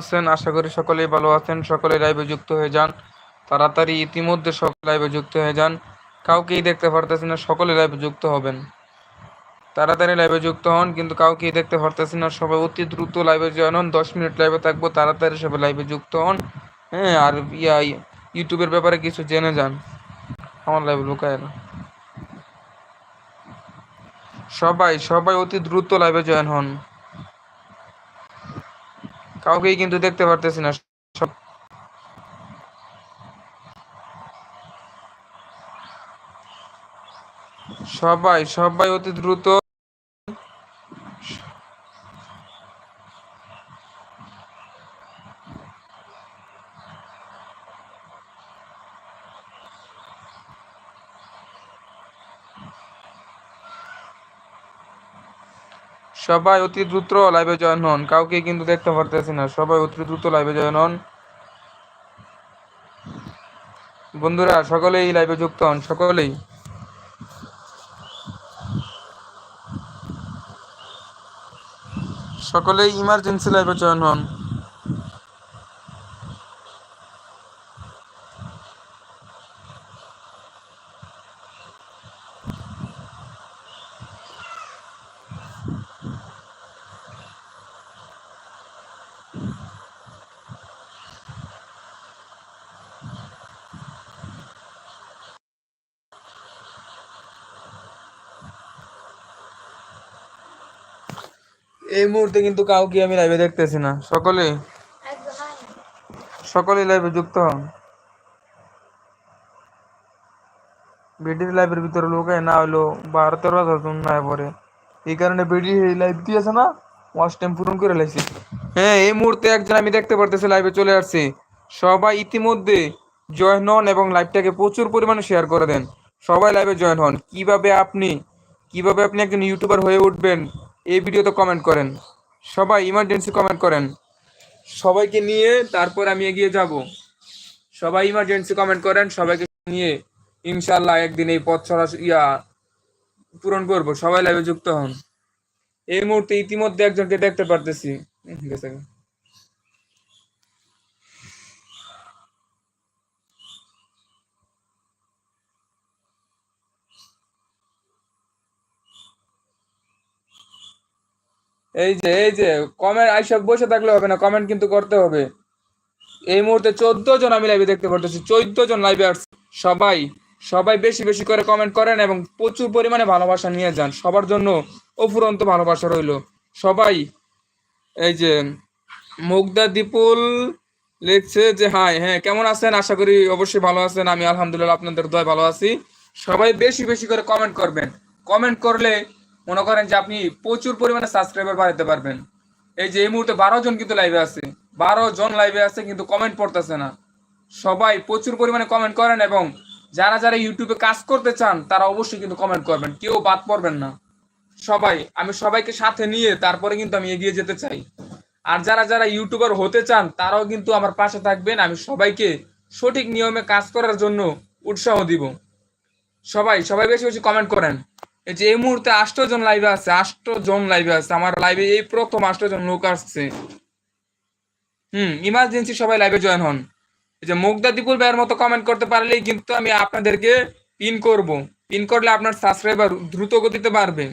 আছেন, আশা করি সকলেই ভালো আছেন, সকলে লাইভে যুক্ত হয়ে যান। তাড়াতাড়ি ইতিমধ্যে সকলে লাইভে যুক্ত হয়ে যান। কাউকেই দেখতে পারতেছি না, সকলে লাইভে যুক্ত হবেন। তাড়াতাড়ি লাইভে যুক্ত হন, কিন্তু কাউকেই দেখতে পারতেছি না, সবাই অতি দ্রুত লাইভে জয়েন হন। দশ মিনিট লাইভে থাকব, তাড়াতাড়ি সবাই লাইভে যুক্ত হন। হ্যাঁ আর ইয়া, ইউটিউবের ব্যাপারে কিছু জেনে যান। আমার লাইভে লুকায় না। সবাই সবাই অতি দ্রুত লাইভে জয়েন হন। কাউকেই কিন্তু দেখতে পারতেছি না সব সবাই সবাই অতি দ্রুত সবাই অতি দ্রুত লাইভে জয়েন হন। কাউকে কিন্তু দেখতে পারতেছি না। সবাই অতি দ্রুত লাইভে জয়েন হন। বন্ধুরা, সকলেই লাইভে যুক্ত হন। সকলেই। সকলেই ইমার্জেন্সি লাইভে জয়েন হন। এই মুহূর্তে কিন্তু কাউকে আমি লাইভে দেখতেছি না। সকলে? সকলে লাইভে যুক্ত হন। বিডির লাইভের ভিতরে লোক না হলো বারো তেরো হাজার জন না পরে। এই কারণে বিডি লাইভ দিয়েছে না ওয়াচ টাইম পূরণ করে লাইছি। হ্যাঁ এই মুহূর্তে একজন আমি দেখতে পারতেছি লাইভে চলে আসছে। সবাই ইতিমধ্যে জয়েন হন এবং লাইভটাকে প্রচুর পরিমাণে শেয়ার করে দেন। সবাই লাইভে জয়েন হন। কীভাবে আপনি কীভাবে আপনি একজন ইউটিউবার হয়ে উঠবেন এই ভিডিওতে কমেন্ট করেন। সবাই ইমার্জেন্সি কমেন্ট করেন। সবাইকে নিয়ে তারপর আমি এগিয়ে যাব। সবাই ইমার্জেন্সি কমেন্ট করেন, সবাইকে নিয়ে ইনশাল্লাহ একদিন এই পথ ছড়া ইয়া পূরণ করব। সবাই লাইভে যুক্ত হন। এই মুহূর্তে ইতিমধ্যে একজনকে দেখতে পারতেছি। এই যে এই যে কমেন্ট আইসব বসে থাকলে হবে না কমেন্ট কিন্তু করতে হবে। এই মুহূর্তে চোদ্দ জন আমি লাইভে দেখতে পারতেছি, চোদ্দ জন লাইভে সবাই সবাই বেশি বেশি করে কমেন্ট করেন এবং প্রচুর পরিমাণে ভালোবাসা নিয়ে যান। সবার জন্য অফুরন্ত ভালোবাসা রইল। সবাই, এই যে মুগ্ধা দীপুল লিখছে যে হাই হ্যাঁ কেমন আছেন? আশা করি অবশ্যই ভালো আছেন। আমি আলহামদুলিল্লাহ আপনাদের দয় ভালো আছি। সবাই বেশি বেশি করে কমেন্ট করবেন। কমেন্ট করলে মনে করেন যে আপনি প্রচুর পরিমাণে সাবস্ক্রাইবার বাড়াতে পারবেন। এই যে এই মুহূর্তে বারো জন কিন্তু লাইভে আছে। বারো জন লাইভে আছে কিন্তু কমেন্ট পড়তেছে না। সবাই প্রচুর পরিমাণে কমেন্ট করেন এবং যারা যারা ইউটিউবে কাজ করতে চান, তারা অবশ্যই কিন্তু কমেন্ট করবেন। কেউ বাদ পড়বেন না। সবাই, আমি সবাইকে সাথে নিয়ে তারপরে কিন্তু আমি এগিয়ে যেতে চাই। আর যারা যারা ইউটিউবার হতে চান, তারাও কিন্তু আমার পাশে থাকবেন। আমি সবাইকে সঠিক নিয়মে কাজ করার জন্য উৎসাহ দিব। সবাই সবাই বেশি বেশি কমেন্ট করেন। এই যে এই মুহূর্তে আষ্ট জন লাইভে আছে আষ্ট জন লাইভে আছে। আমার লাইভে এই প্রথম আষ্ট জন লোক আসছে। হুম ইমার্জেন্সি সবাই লাইভে জয়েন হন। এই যে মুগ্ধা দীপুল ভাইয়ের মতো কমেন্ট করতে পারলেই কিন্তু আমি আপনাদেরকে পিন করব। পিন করলে আপনার সাবস্ক্রাইবার দ্রুত গতিতে বাড়বে।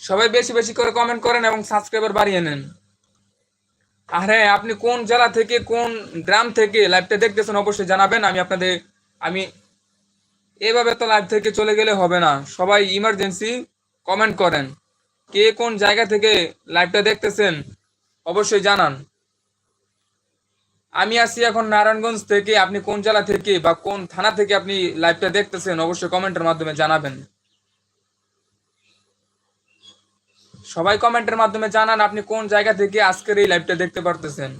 সবাই বেশি বেশি করে কমেন্ট করেন এবং সাবস্ক্রাইবার বাড়িয়ে নেন। আর হ্যাঁ আপনি কোন জেলা থেকে কোন গ্রাম থেকে লাইভটা দেখতেছেন অবশ্যই জানাবেন। আমি আপনাদের আমি এভাবে তো লাইভ থেকে চলে গেলে হবে না। সবাই ইমার্জেন্সি কমেন্ট করেন। কে কোন জায়গা থেকে লাইভটা দেখতেছেন, অবশ্যই জানান। আমি আছি এখন নারায়ণগঞ্জ থেকে, আপনি কোন জেলা থেকে বা কোন থানা থেকে আপনি লাইভটা দেখতেছেন, অবশ্যই কমেন্টের মাধ্যমে জানাবেন। সবাই কমেন্টের মাধ্যমে জানান আপনি কোন জায়গা থেকে আজকের এই লাইভটা দেখতে পারতেছেন।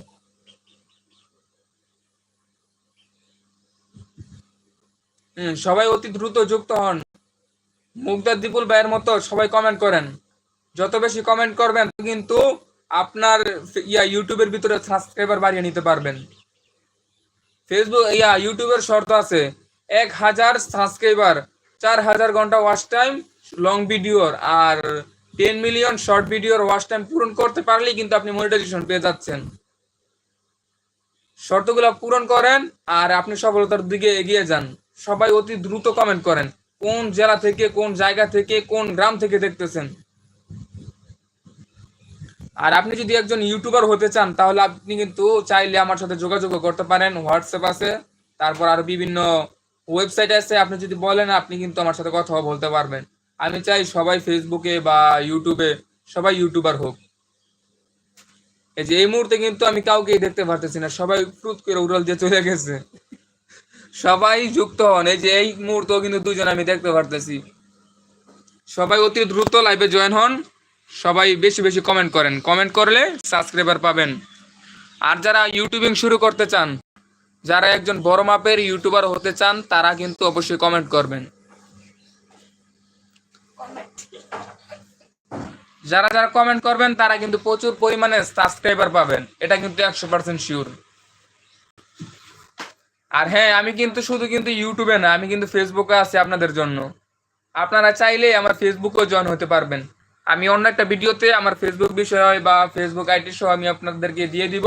সবাই অতি দ্রুত যুক্ত হন। মুগ্ধা দীপুল ভাইয়ের মতো সবাই কমেন্ট করেন। যত বেশি কমেন্ট করবেন, কিন্তু আপনার ইয়া ইউটিউবের ভিতরে সাবস্ক্রাইবার বাড়িয়ে নিতে পারবেন। ফেসবুক ইয়া ইউটিউবের শর্ত আছে, এক হাজার সাবস্ক্রাইবার চার হাজার ঘণ্টা ওয়াচ টাইম লং ভিডিওর আর টেন মিলিয়ন শর্ট ভিডিওর ওয়াচ টাইম পূরণ করতে পারলেই কিন্তু আপনি মনিটাইজেশন পেয়ে যাচ্ছেন। শর্তগুলো পূরণ করেন, আর আপনি সফলতার দিকে এগিয়ে যান। সবাই অতি দ্রুত কমেন্ট করেন। কোন জেলা থেকে, কোন জায়গা থেকে, কোন গ্রাম থেকে দেখতেছেন? আর আপনি যদি একজন ইউটিউবার হতে চান, তাহলে আপনি কিন্তু চাইলে আমার সাথে যোগাযোগ করতে পারেন। হোয়াটসঅ্যাপ আছে, তারপর আরও বিভিন্ন ওয়েবসাইট আছে। আপনি যদি বলেন, আপনি কিন্তু আমার সাথে কথা বলতে পারবেন। আমি চাই সবাই ফেসবুকে বা ইউটিউবে সবাই ইউটিউবার হোক। এই যে এই মুহূর্তে কিন্তু আমি কাউকেই দেখতে পারতেছি না। সবাই ফ্রুত করে উড়াল দিয়ে চলে গেছে। সবাই যুক্ত হন। এই যে এই মুহূর্তেও কিন্তু দুজন আমি দেখতে পারতেছি। সবাই অতি দ্রুত লাইভে জয়েন হন। সবাই বেশি বেশি কমেন্ট করেন। কমেন্ট করলে সাবস্ক্রাইবার পাবেন। আর যারা ইউটিউবিং শুরু করতে চান, যারা একজন বড় মাপের ইউটিউবার হতে চান, তারা কিন্তু অবশ্যই কমেন্ট করবেন। যারা যারা কমেন্ট করবেন, তারা কিন্তু প্রচুর পরিমাণে সাবস্ক্রাইবার পাবেন। এটা কিন্তু একশো পার্সেন্ট শিওর আর হ্যাঁ আমি কিন্তু শুধু কিন্তু ইউটিউবে না, আমি কিন্তু ফেসবুকে আছি আপনাদের জন্য। আপনারা চাইলে আমার ফেসবুকেও জয়েন হতে পারবেন। আমি অন্য একটা ভিডিওতে আমার ফেসবুক বিষয় বা ফেসবুক আইডি সহ আমি আপনাদেরকে দিয়ে দিব।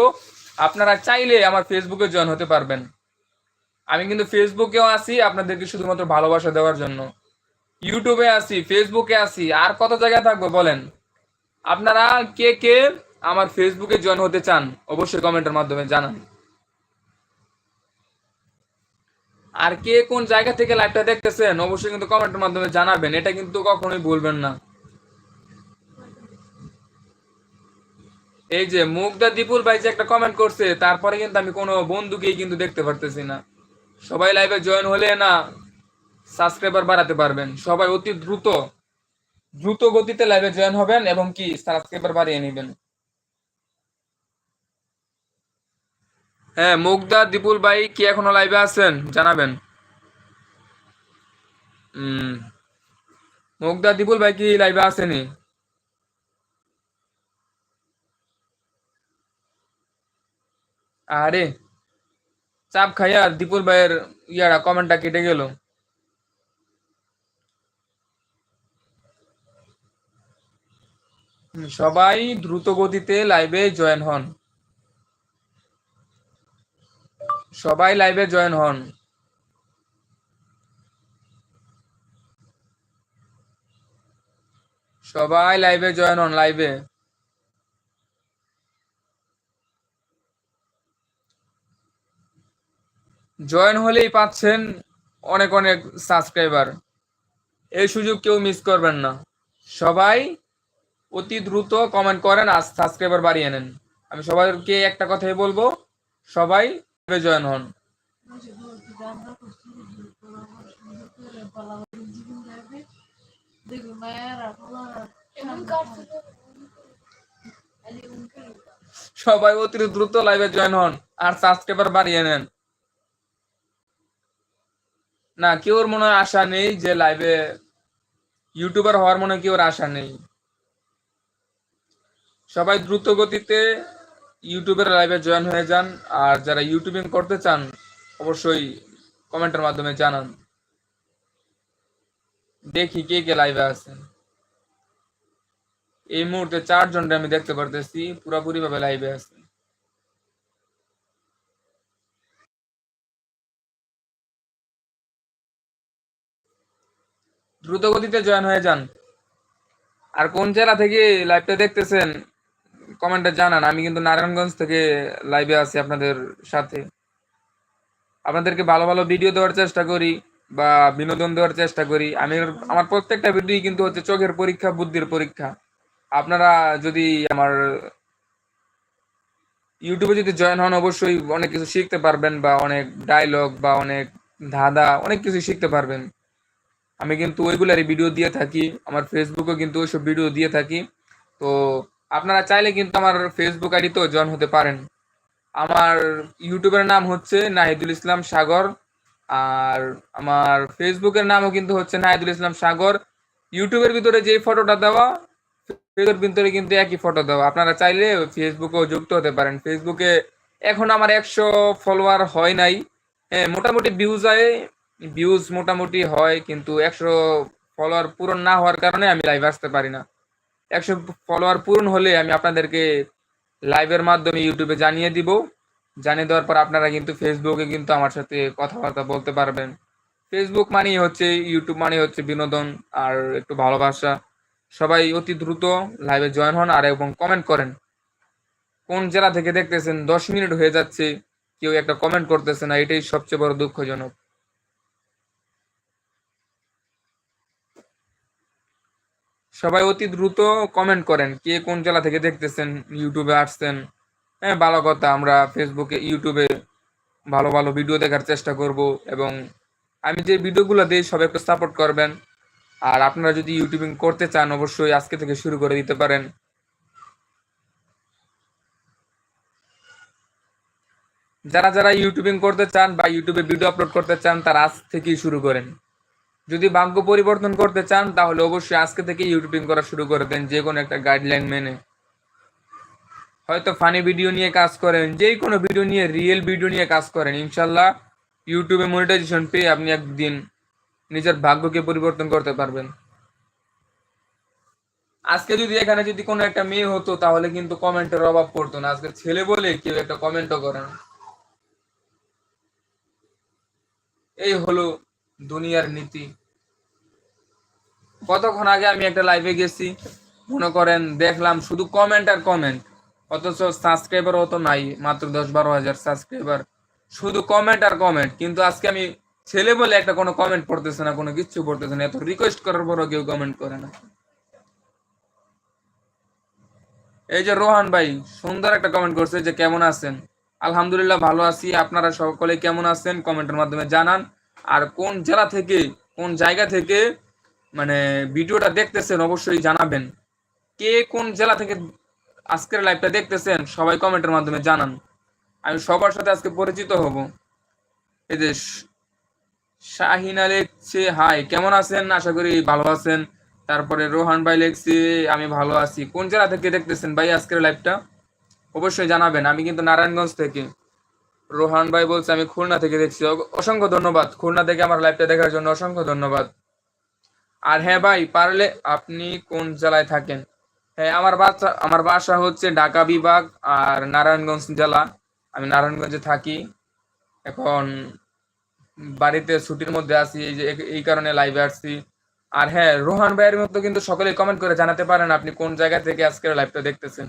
আপনারা চাইলে আমার ফেসবুকে জয়েন হতে পারবেন। আমি কিন্তু ফেসবুকেও আছি আপনাদেরকে শুধুমাত্র ভালোবাসা দেওয়ার জন্য। ইউটিউবে আছি ফেসবুকে আছি, আর কত জায়গায় থাকব বলেন? আপনারা কে কে আমার ফেসবুকে জয়েন হতে চান, অবশ্যই কমেন্টের মাধ্যমে জানান। আর কে কোন জায়গা থেকে লাইভটা দেখতেছেন, অবশ্যই কিন্তু কমেন্টের মাধ্যমে জানাবেন। এটা কিন্তু কখনোই বলবেন না। এই যে মুগদা দীপুল ভাই যে একটা কমেন্ট করছে, তারপরে কিন্তু আমি কোনো বন্ধুকেই কিন্তু দেখতে পারতেছি না। সবাই লাইভে জয়েন হলে না সাবস্ক্রাইবার বাড়াতে পারবেন। সবাই অতি দ্রুত দ্রুত গতিতে লাইভে জয়েন হবেন এবং কি সাবস্ক্রাইবার বাড়িয়ে নেবেন। হ্যাঁ মুগদা দীপুল ভাই কি এখনও লাইভে আছেন? জানাবেন। মুগদা দীপুল ভাই কি লাইভে আসেনি? আরে, চাপ খাইয়া দীপুল ভাইয়ের ইয়ারা কমেন্টটা কেটে গেল। সবাই দ্রুত গতিতে লাইভে জয়েন হন। সবাই লাইভে জয়েন হন। সবাই লাইভে জয়েন হন, লাইভে। জয়েন হলেই পাচ্ছেন অনেক অনেক সাবস্ক্রাইবার। এই সুযোগ কেউ মিস করবেন না। সবাই অতি দ্রুত কমেন্ট করেন আর সাবস্ক্রাইবার বাড়িয়ে নেন। আমি সবাইকে একটা কথাই বলব, সবাই জয়েন হন? সবাই অতি দ্রুত লাইভে জয়েন হন আর সাবস্ক্রাইবার বাড়িয়ে নেন। না কেউর মনে আশা নেই যে লাইভে ইউটিউবার হওয়ার মনে কেউর আশা নেই। সবাই দ্রুত গতিতে ইউটিউবের লাইভে জয়েন হয়ে যান আর যারা ইউটিউবিং করতে চান, অবশ্যই কমেন্টের মাধ্যমে জানান। দেখি কে কে লাইভে আছেন। এই মুহূর্তে চারজনটা আমি দেখতে পারতেছি পুরোপুরি ভাবে লাইভে আছে দ্রুত গতিতে জয়েন হয়ে যান। আর কোন জেলা থেকে লাইভটা দেখতেছেন কমেন্টে জানান, আমি কিন্তু নারায়ণগঞ্জ থেকে লাইভে আছি আপনাদের সাথে। আপনাদেরকে ভালো ভালো ভিডিও দেওয়ার চেষ্টা করি বা বিনোদন দেওয়ার চেষ্টা করি। আমি আমার প্রত্যেকটা ভিডিও কিন্তু হচ্ছে চোখের পরীক্ষা, বুদ্ধির পরীক্ষা। আপনারা যদি আমার ইউটিউবে যদি জয়েন হন, অবশ্যই অনেক কিছু শিখতে পারবেন বা অনেক ডায়লগ বা অনেক ধাঁধা, অনেক কিছু শিখতে পারবেন। আমি কিন্তু ওইগুলারই ভিডিও দিয়ে থাকি। আমার ফেসবুকেও কিন্তু ওইসব ভিডিও দিয়ে থাকি। তো আপনারা চাইলে কিন্তু আমার ফেসবুক আইডিতেও জয়েন হতে পারেন। আমার ইউটিউবের নাম হচ্ছে নাহিদুল ইসলাম সাগর, আর আমার ফেসবুকের নামও কিন্তু হচ্ছে নাহিদুল ইসলাম সাগর। ইউটিউবের ভিতরে যে ফটোটা দেওয়া ফেসবুকের ভিতরে কিন্তু একই ফটো দেওয়া। আপনারা চাইলে ফেসবুকেও যুক্ত হতে পারেন। ফেসবুকে এখন আমার একশো ফলোয়ার হয় নাই। হ্যাঁ মোটামুটি ভিউজ হয় ভিউজ মোটামুটি হয়, কিন্তু একশো ফলোয়ার পূরণ না হওয়ার কারণে আমি লাইভ আসতে পারি না। একশো ফলোয়ার পূরণ হলে আমি আপনাদেরকে লাইভের মাধ্যমে ইউটিউবে জানিয়ে দিব। জানিয়ে দেওয়ার পর আপনারা কিন্তু ফেসবুকে কিন্তু আমার সাথে কথাবার্তা বলতে পারবেন। ফেসবুক মানেই হচ্ছে ইউটিউব মানে হচ্ছে বিনোদন আর একটু ভালোবাসা। সবাই অতি দ্রুত লাইভে জয়েন হন আর এবং কমেন্ট করেন। কোন জেলা থেকে দেখতেছেন? দশ মিনিট হয়ে যাচ্ছে, কেউ একটা কমেন্ট করতেছে না, এটাই সবচেয়ে বড় দুঃখজনক। সবাই অতি দ্রুত কমেন্ট করেন, কে কোন জেলা থেকে দেখতেছেন ইউটিউবে আসছেন। হ্যাঁ ভালো কথা, আমরা ফেসবুকে ইউটিউবে ভালো ভালো ভিডিও দেখার চেষ্টা করব এবং আমি যে ভিডিওগুলো দিই, সবাই একটু সাপোর্ট করবেন। আর আপনারা যদি ইউটিউবিং করতে চান, অবশ্যই আজকে থেকে শুরু করে দিতে পারেন। যারা যারা ইউটিউবিং করতে চান বা ইউটিউবে ভিডিও আপলোড করতে চান, তারা আজ থেকেই শুরু করেন। যদি ভাগ্য পরিবর্তন করতে চান, তাহলে অবশ্যই আজকে থেকে ইউটিউবিং করা শুরু করে দেন, যে কোনো একটা গাইডলাইন মেনে। হয়তো ফানি ভিডিও নিয়ে কাজ করেন, যে কোনো ভিডিও নিয়ে রিয়েল ভিডিও নিয়ে কাজ করেন, ইনশাল্লাহ ইউটিউবে মনিটাইজেশন পেয়ে আপনি একদিন নিজের ভাগ্যকে পরিবর্তন করতে পারবেন। আজকে যদি এখানে যদি কোনো একটা মেয়ে হতো, তাহলে কিন্তু কমেন্টের অভাব পড়তো না। আজকে ছেলে বলে কেউ একটা কমেন্টও করে না। এই হলো দুনিয়ার নীতি। কতক্ষণ আগে আমি একটা লাইভে গেছি, মনে করেন দেখলাম শুধু কমেন্ট আর কমেন্ট অথচ সাবস্ক্রাইবার অত নাই, মাত্র দশ বারো হাজার সাবস্ক্রাইবার শুধু কমেন্ট আর কমেন্ট কিন্তু আজকে আমি ছেলে বলে একটা কোনো কমেন্ট পড়তেছে না, কোনো কিচ্ছু পড়তেছে না, এত রিকোয়েস্ট করার পরও কেউ কমেন্ট করে না। এই যে রোহান ভাই, সুন্দর একটা কমেন্ট করছে যে, কেমন আছেন? আলহামদুলিল্লাহ, ভালো আছি। আপনারা সকলে কেমন আছেন? কমেন্টের মাধ্যমে জানান। আর কোন জেলা থেকে, কোন জায়গা থেকে মানে ভিডিওটা দেখতেছেন অবশ্যই জানাবেন। কে কোন জেলা থেকে আজকের লাইভটা দেখতেছেন, সবাই কমেন্টের মাধ্যমে জানান। আমি সবার সাথে আজকে পরিচিত হব। এই যে শাহিনা লেখছে হাই কেমন আছেন? আশা করি ভালো আছেন। তারপরে রোহান ভাই লেখছে, আমি ভালো আছি। কোন জেলা থেকে দেখতেছেন ভাই আজকের লাইভটা অবশ্যই জানাবেন। আমি কিন্তু নারায়ণগঞ্জ থেকে। রোহান ভাই বলছে, আমি খুলনা থেকে দেখছি। অসংখ্য ধন্যবাদ। খুলনা থেকে আমার লাইভটা দেখার জন্য অসংখ্য ধন্যবাদ। আর হ্যাঁ ভাই, পারলে আপনি কোন জেলায় থাকেন? হ্যাঁ আমার বাসা আমার বাসা হচ্ছে ঢাকা বিভাগ আর নারায়ণগঞ্জ জেলা। আমি নারায়ণগঞ্জে থাকি। এখন বাড়িতে ছুটির মধ্যে আছি, এই যে, এই কারণে লাইভে আসছি। আর হ্যাঁ রোহান ভাইয়ের মতো কিন্তু সকলেই কমেন্ট করে জানাতে পারেন আপনি কোন জায়গা থেকে আজকের লাইভটা দেখতেছেন।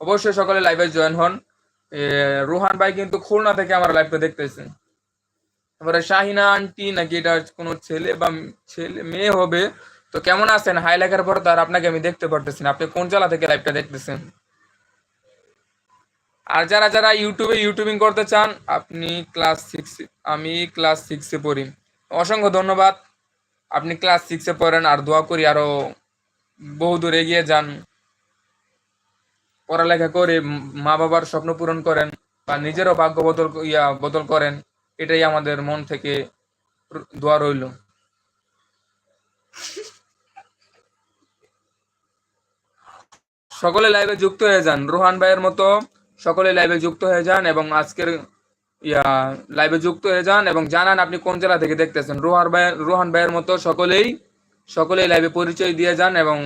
অবশ্যই সকলে লাইভে জয়েন হন। রোহান ভাই কিন্তু খুলনা থেকে আমার লাইভটা দেখতেছেন তারপরে শাহিনা আন্টি নাকি এটা কোনো ছেলে বা ছেলে, মেয়ে হবে। তো কেমন আছেন? হাই লেখার পর তার আপনাকে আমি দেখতে পারতেছি না। আপনি কোন জেলা থেকে লাইভটা দেখতেছেন? আর যারা যারা ইউটিউবে ইউটিউবিং করতে চান, আপনি ক্লাস সিক্স আমি ক্লাস সিক্সে পড়ি। অসংখ্য ধন্যবাদ। আপনি ক্লাস সিক্সে পড়েন আর দোয়া করি আরও বহু দূর এগিয়ে যান। পড়ালেখা করে মা বাবার স্বপ্ন পূরণ করেন বা নিজেরও ভাগ্য বদল ইয়া বদল করেন, এটাই আমাদের মন থেকে দোয়া রইল। সকলে লাইভে যুক্ত হয়ে যান। রোহান ভাইয়ের মতো সকলে লাইভে যুক্ত হয়ে যান এবং আজকের ইয়া লাইভে যুক্ত হয়ে যান এবং জানান আপনি কোন জেলা থেকে দেখতেছেন। রোহান ভাই, রোহান ভাইয়ের মতো সকলেই সকলেই লাইভে পরিচয় দিয়ে যান এবং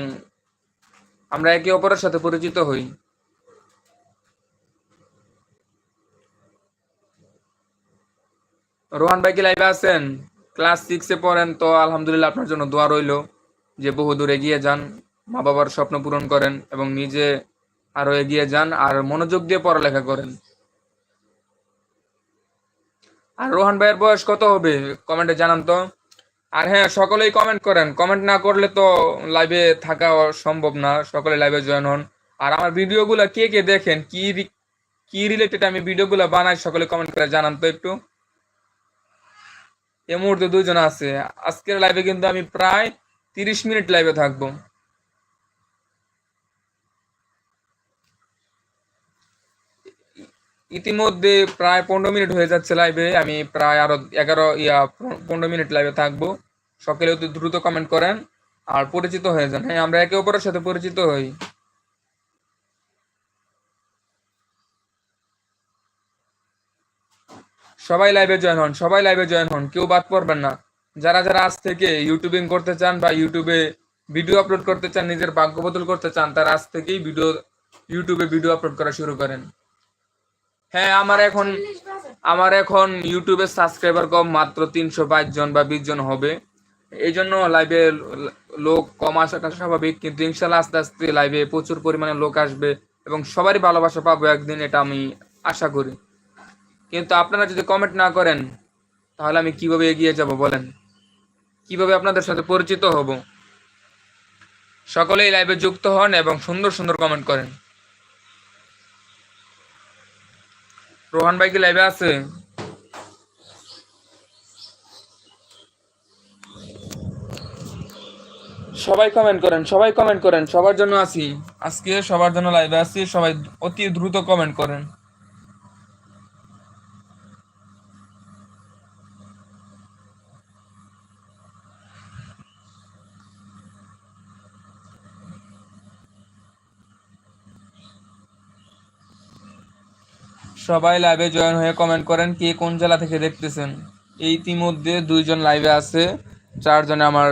আমরা একে অপরের সাথে পরিচিত হই। রোহান ভাই কি লাইভে আছেন? ক্লাস সিক্সে পড়েন তো আলহামদুলিল্লাহ আপনার জন্য দোয়া রইল যে বহু দূর এগিয়ে যান মা বাবার স্বপ্ন পূরণ করেন এবং নিজে আরও এগিয়ে যান আর মনোযোগ দিয়ে পড়ালেখা করেন। আর রোহান ভাইয়ের বয়স কত হবে? কমেন্টে জানান তো। আর হ্যাঁ সকলেই কমেন্ট করেন। কমেন্ট না করলে তো লাইভে থাকা সম্ভব না। সকলে লাইভে জয়েন হন। আর আমার ভিডিওগুলো কে কে দেখেন, কি কি রিলেটেড আমি ভিডিওগুলো বানাই, সকলে কমেন্ট করে জানান তো একটু। এই মুহূর্তে দুজন আছে। আজকের লাইভে কিন্তু আমি প্রায় তিরিশ মিনিট লাইভে থাকব। ইতিমধ্যে প্রায় পনেরো মিনিট হয়ে যাচ্ছে লাইভে আমি প্রায় আরও এগারো, ইয়া, পনেরো মিনিট লাইভে থাকব। সকলে অতি দ্রুত কমেন্ট করেন আর পরিচিত হয়ে যান। হ্যাঁ আমরা একে অপরের সাথে পরিচিত হই। সবাই লাইভে জয়েন হন, সবাই লাইভে জয়েন হন, কেউ বাদ পড়বেন না। যারা যারা আজ থেকে ইউটিউবিং করতে চান বা ইউটিউবে ভিডিও আপলোড করতে চান, নিজের ভাগ্য বদল করতে চান, তারা আজ থেকেই ভিডিও ইউটিউবে ভিডিও আপলোড করা শুরু করেন। হ্যাঁ আমার এখন আমার এখন ইউটিউবে সাবস্ক্রাইবার কম, মাত্র তিনশো বাইশ জন বা বিশ জন হবে। এই জন্য লাইভে লোক কম আসাটা স্বাভাবিক, কিন্তু ইনশাল্লাহ আস্তে আস্তে লাইভে প্রচুর পরিমাণে লোক আসবে এবং সবারই ভালোবাসা পাবো একদিন, এটা আমি আশা করি। কিন্তু আপনারা যদি কমেন্ট না করেন, তাহলে আমি কীভাবে এগিয়ে যাব বলেন? কীভাবে আপনাদের সাথে পরিচিত হব? সকলেই লাইভে যুক্ত হন এবং সুন্দর সুন্দর কমেন্ট করেন। রোহান ভাই কি লাইভে আছে? সবাই কমেন্ট করেন, সবাই কমেন্ট করেন, সবার জন্য আছি। আজকে সবার জন্য লাইভে আছি, সবাই অতি দ্রুত কমেন্ট করেন। সবাই লাইভে জয়েন হয়ে কমেন্ট করেন কে কোন জেলা থেকে দেখতেছেন। ইতিমধ্যে দুইজন লাইভে আছে, চারজনে আমার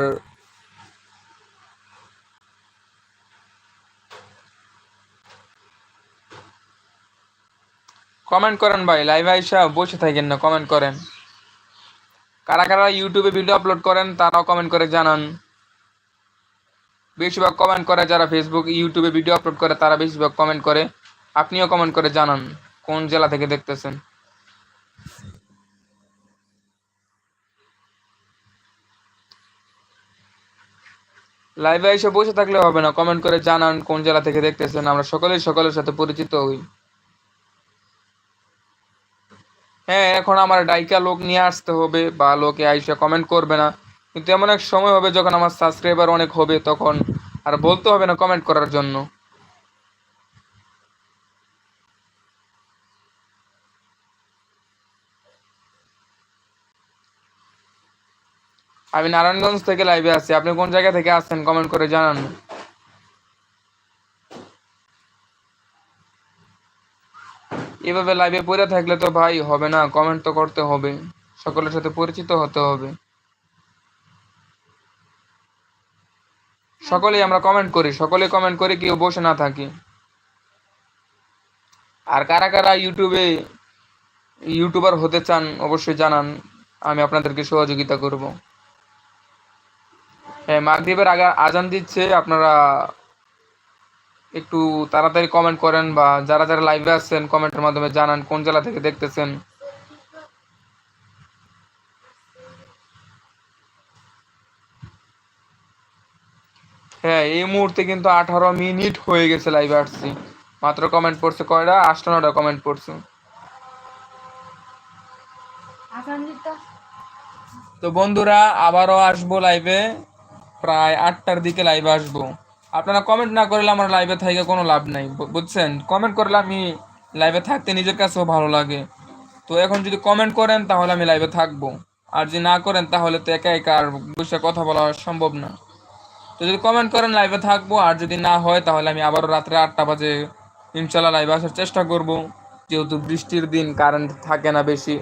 কমেন্ট করেন ভাই লাইভে আইসা বসে থাকেন না কমেন্ট করেন। কারা কারা ইউটিউবে ভিডিও আপলোড করেন, তারাও কমেন্ট করে জানান। বেশিরভাগ কমেন্ট করে, যারা ফেসবুক ইউটিউবে ভিডিও আপলোড করে, তারা বেশিরভাগ কমেন্ট করে। আপনিও কমেন্ট করে জানান। কোন জেলা থেকে দেখতেছেন? লাইভে এসে বসে থাকলে হবে না। কমেন্ট করে জানান কোন জেলা থেকে দেখতেছেন। আমরা সকলেই সকলের সাথে পরিচিত হই। হ্যাঁ এখন আমার ডাইকা লোক নিয়ে আসতে হবে বা লোকে আইসা কমেন্ট করবে না। কিন্তু এমন এক সময় হবে যখন আমার সাবস্ক্রাইবার অনেক হবে তখন আর বলতে হবে না কমেন্ট করার জন্য। আমি নারায়ণগঞ্জ থেকে লাইভে আছি। আপনি কোন জায়গা থেকে আসছেন কমেন্ট করে জানান। এভাবে লাইভে পড়ে থাকলে তো ভাই হবে না, কমেন্ট তো করতে হবে। সকলের সাথে পরিচিত হতে হবে। সকলেই আমরা কমেন্ট করি সকলে কমেন্ট করি কেউ বসে না থাকি। আর কারা কারা ইউটিউবে ইউটিউবার হতে চান, অবশ্যই জানান। আমি আপনাদেরকে সহযোগিতা করব। মাগরিবের আগে আজান দিচ্ছে আপনারা একটু তাড়াতাড়ি কমেন্ট করেন বা যারা যারা লাইভে আসছেন কমেন্টের মাধ্যমে জানান কোন জেলা থেকে দেখতেছেন। হ্যাঁ এই মুহূর্তে কিন্তু আঠারো মিনিট হয়ে গেছে লাইভে আসছি। মাত্র কমেন্ট পড়ছে কয়টা? আটটা নটা কমেন্ট পড়ছে তো বন্ধুরা আবারও আসব লাইভে প্রায় আটটার দিকে লাইভে আসব। আপনারা কমেন্ট না করলে আমার লাইভে থেকে কোনো লাভ নাই বুঝছেন? কমেন্ট করলে আমি লাইভে থাকতে নিজের কাছেও ভালো লাগে। তো এখন যদি কমেন্ট করেন, তাহলে আমি লাইভে থাকব। আর যদি না করেন, তাহলে তো একা একা আর বসে কথা বলা সম্ভব না। তো যদি কমেন্ট করেন লাইভে থাকব। আর যদি না হয়, তাহলে আমি আবারও রাত্রে আটটা বাজে, ইনশাল্লাহ লাইভে আসার চেষ্টা করব। যেহেতু বৃষ্টির দিন কারেন্ট থাকে না বেশি।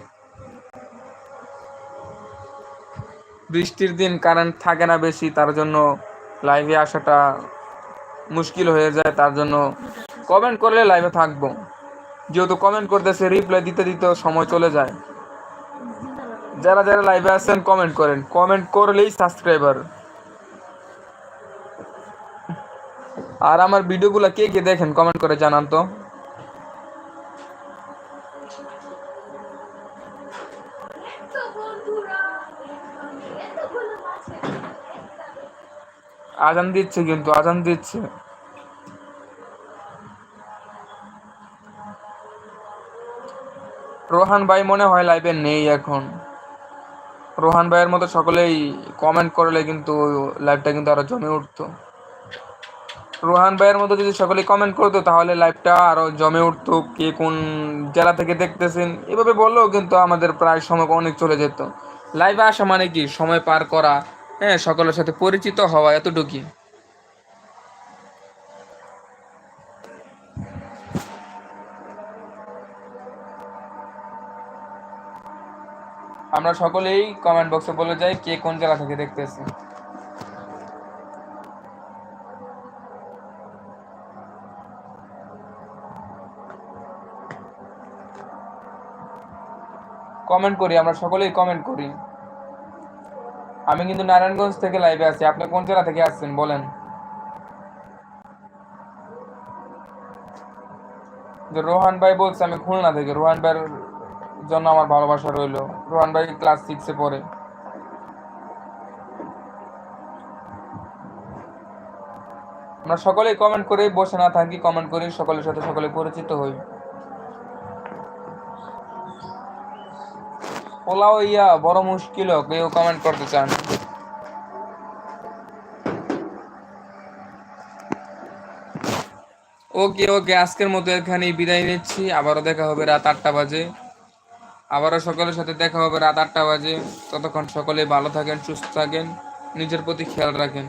বৃষ্টির দিন কারেন্ট থাকে না বেশি, তার জন্য লাইভে আসাটা মুশকিল হয়ে যায়, তার জন্য কমেন্ট করলে লাইভে থাকব। যেহেতু কমেন্ট করতেছে রিপ্লাই দিতে দিতে সময় চলে যায়। যারা যারা লাইভে আসছেন কমেন্ট করেন। কমেন্ট করলেই সাবস্ক্রাইবার আর আমার ভিডিওগুলো কে কে দেখেন কমেন্ট করে জানান তো। আজান দিচ্ছে কিন্তু, আজান দিচ্ছে। রোহান ভাই মনে হয় লাইভে নেই এখন। রোহান ভাইয়ের মতো সকলেই কমেন্ট করলে কিন্তু লাইভটা কিন্তু আরও জমে উঠতো। রোহান ভাইয়ের মতো যদি সকলেই কমেন্ট করতো, তাহলে লাইভটা আরও জমে উঠতো, কে কোন জেলা থেকে দেখতেছেন, এভাবে বললেও কিন্তু আমাদের প্রায় সময় অনেক চলে যেত। লাইভে আসা মানে কি? সময় পার করা হ্যাঁ সকলের সাথে পরিচিত হওয়া এতটুকুই। আমরা সকলেই কমেন্ট বক্সে বলে যাই কে কোন জেলা থেকে দেখতেছে কমেন্ট করি, আমরা সকলেই কমেন্ট করি। আমি কিন্তু নারায়ণগঞ্জ থেকে লাইভে আছি। আপনি কোন জেলা থেকে আসছেন? বলেন। যে রোহান ভাই বলছে, আমি খুলনা থেকে। রোহান ভাইয়ের জন্য আমার ভালোবাসা রইল। রোহান ভাই ক্লাস সিক্সে পড়ে। আমরা সকলেই কমেন্ট করে বসে না থাকি কমেন্ট করি সকলের সাথে সকলে পরিচিত হই। পোলাও ইয়া বড় মুশকিল কেউ কমেন্ট করতে চান। ওকে ওকে আজকের মতো এখানেই বিদায় নিচ্ছি। আবারও দেখা হবে রাত আটটা বাজে। আবারও সকলের সাথে দেখা হবে রাত আটটা বাজে। ততক্ষণ সকলে ভালো থাকেন, সুস্থ থাকেন, নিজের প্রতি খেয়াল রাখেন।